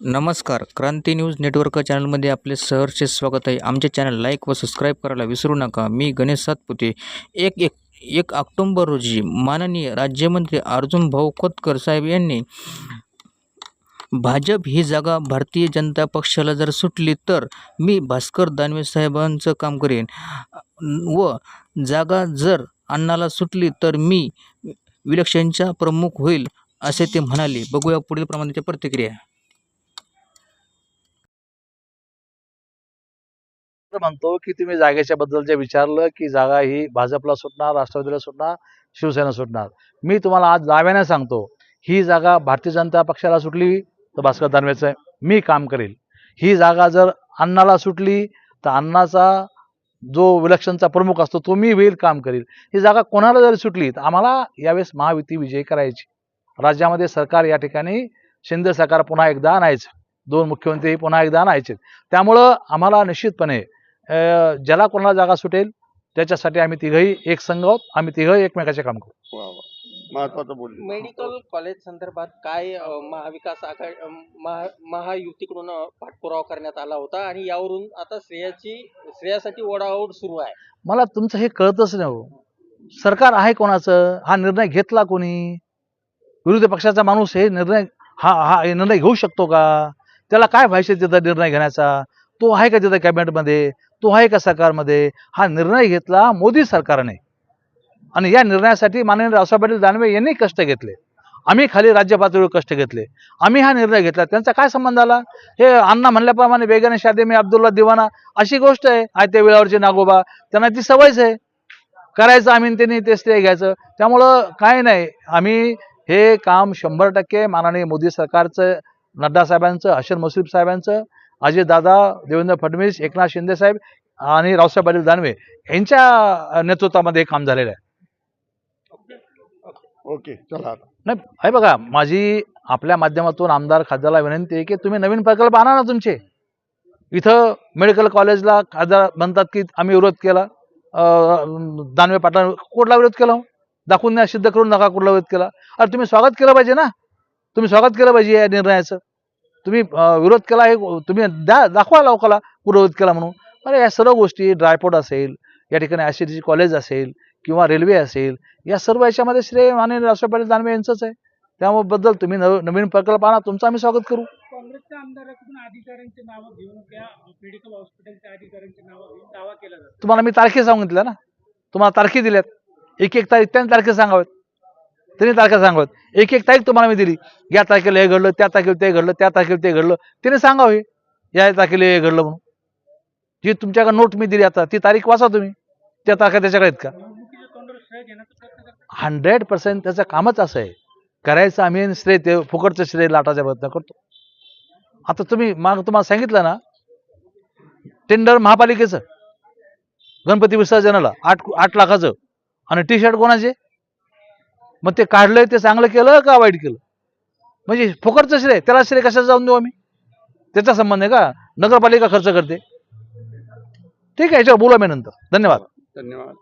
नमस्कार क्रांती news network चॅनलमध्ये आपले सहर्षे स्वागत आहे. आमचे चॅनल लाईक व सबस्क्राईब करायला विसरू नका. मी गणेश सातपुते. एक एक एक ऑक्टोंबर रोजी माननीय राज्यमंत्री अर्जुन भाऊ खोतकर साहेब यांनी भाजप ही जागा भारतीय जनता पक्षाला जर सुटली तर मी भास्कर दानवे साहेबांचं काम करेन. व जागा जर अण्णाला सुटली तर मी विलक्षणच्या प्रमुख होईल असे ते म्हणाले. बघूया पुढील प्रमाणाच्या प्रतिक्रिया. म्हणतो की तुम्ही जागेच्या बद्दल जे विचारलं की जागा ही भाजपला सुटणार राष्ट्रवादीला सुटणार शिवसेना सुटणार. मी तुम्हाला आज दाव्याने सांगतो ही जागा भारतीय जनता पक्षाला सुटली तर भास्कर दानवेचं मी काम करेल. ही जागा जर अण्णाला सुटली तर अण्णाचा जो विलक्षणचा प्रमुख असतो तो मी होईल काम करील. ही जागा कोणाला जरी सुटली तर आम्हाला यावेळेस महायुती विजय करायची. राज्यामध्ये सरकार या ठिकाणी शिंदे सरकार पुन्हा एकदा आणायचं. दोन मुख्यमंत्री पुन्हा एकदा आणायचे. त्यामुळं आम्हाला निश्चितपणे ज्याला कोणाला जागा सुटेल त्याच्यासाठी आम्ही तिघही एक संघ आहोत. आम्ही तिघही एकमेकाचे काम करू. महत्वाचं बोलले. मेडिकल कॉलेज संदर्भात काय महाविकास आघाडी महा- महायुतीकडून पाठपुरावा करण्यात आला होता आणि यावरून आता श्रेयाची श्रेयासाठी ओढाओढ सुरू आहे. मला तुमचं हे कळतच नाही हो. सरकार आहे कोणाचं? हा निर्णय घेतला कोणी? विरोधी पक्षाचा माणूस हे निर्णय हा हा हे निर्णय घेऊ शकतो का? त्याला काय व्हायचे तिथं निर्णय घेण्याचा? तो आहे का तिथं कॅबिनेटमध्ये? तो आहे का सरकारमध्ये? हा निर्णय घेतला मोदी सरकारने. आणि या निर्णयासाठी माननीय रावसाहेब पाटील दानवे यांनी कष्ट घेतले. आम्ही खाली राज्य पातळीवर कष्ट घेतले. आम्ही हा निर्णय घेतला. त्यांचा काय संबंध आला? हे अण्णा म्हणल्याप्रमाणे बेगाने शादे मी अब्दुल्ला दिवाना अशी गोष्ट आहे. आयत्या वेळावरची नागोबा. त्यांना ती सवयच आहे. करायचं आम्ही त्यांनी ते ते घ्यायचं. त्यामुळं काय नाही. आम्ही हे काम शंभर टक्के माननीय मोदी सरकारचं नड्डा साहेबांचं हशन मुश्रीफ साहेबांचं अजितदादा देवेंद्र फडणवीस एकनाथ शिंदे साहेब आणि रावसाहेब पाटील दानवे यांच्या नेतृत्वामध्ये हे काम झालेलं आहे. ओके. चला नाही आहे बघा माझी आपल्या माध्यमातून आमदार खासदारला विनंती आहे की तुम्ही नवीन प्रकल्प आणा ना तुमचे. इथं मेडिकल कॉलेजला खासदार म्हणतात की आम्ही विरोध केला. दानवे पाटला कुठला विरोध केला हो? दाखवून सिद्ध करून नका कुठला विरोध केला. अरे तुम्ही स्वागत केलं पाहिजे ना? तुम्ही स्वागत केलं पाहिजे या निर्णयाचं. तुम्ही विरोध केला हे तुम्ही द्या दाखवा लोकाला विरोध केला म्हणून. अरे या सर्व गोष्टी ड्रायपोर्ट असेल या ठिकाणी आय कॉलेज असेल किंवा रेल्वे असेल या सर्व याच्यामध्ये श्रेय माननीय राष्ट्रपती पाटील दानवे यांचंच आहे. त्याबद्दल तुम्ही नव नवीन प्रकल्प आणा तुमचं आम्ही स्वागत करू. काँग्रेसच्या आमदाराकडून अधिकाऱ्यांची नावं घेऊन त्या मेडिकल हॉस्पिटलच्या अधिकाऱ्यांची नावं घेऊन दावा केला जातो. तुम्हाला मी तारखे सांगितल्या ना? तुम्हाला तारखे दिल्यात. एक एक तारीख त्यांनी तारखे सांगाव्यात त्यांनी तारखा सांगाव्यात एक एक तारीख तुम्हाला मी दिली. या तारखेला हे घडलं त्या तारखेला ते घडलं त्या तारखेला ते घडलं. त्याने सांगावे या तारखेला हे घडलं म्हणून. जी तुमच्याकडे नोट मी दिली आता ती तारीख वाचा तुम्ही. त्या तारखा त्याच्याकडे आहेत का? हंड्रेड पर्सेंट त्याचं कामच असं आहे. करायचं आम्ही श्रेय ते फुकटचं श्रेय लाटाचा प्रयत्न करतो. आता तुम्ही माग तुम्हाला सांगितलं ना टेंडर महापालिकेचं गणपती विसर्जनाला आठ आठ लाखाचं. आणि टी शर्ट कोणाचे? मग ते काढलंय ते चांगलं केलं का वाईट केलं? म्हणजे फुकटचं श्रेय त्याला श्रेय कशाला जाऊन देऊ आम्ही? त्याचा संबंध आहे का? नगरपालिका खर्च करते. ठीक आहे याच्यावर बोलू आम्ही नंतर. धन्यवाद. धन्यवाद.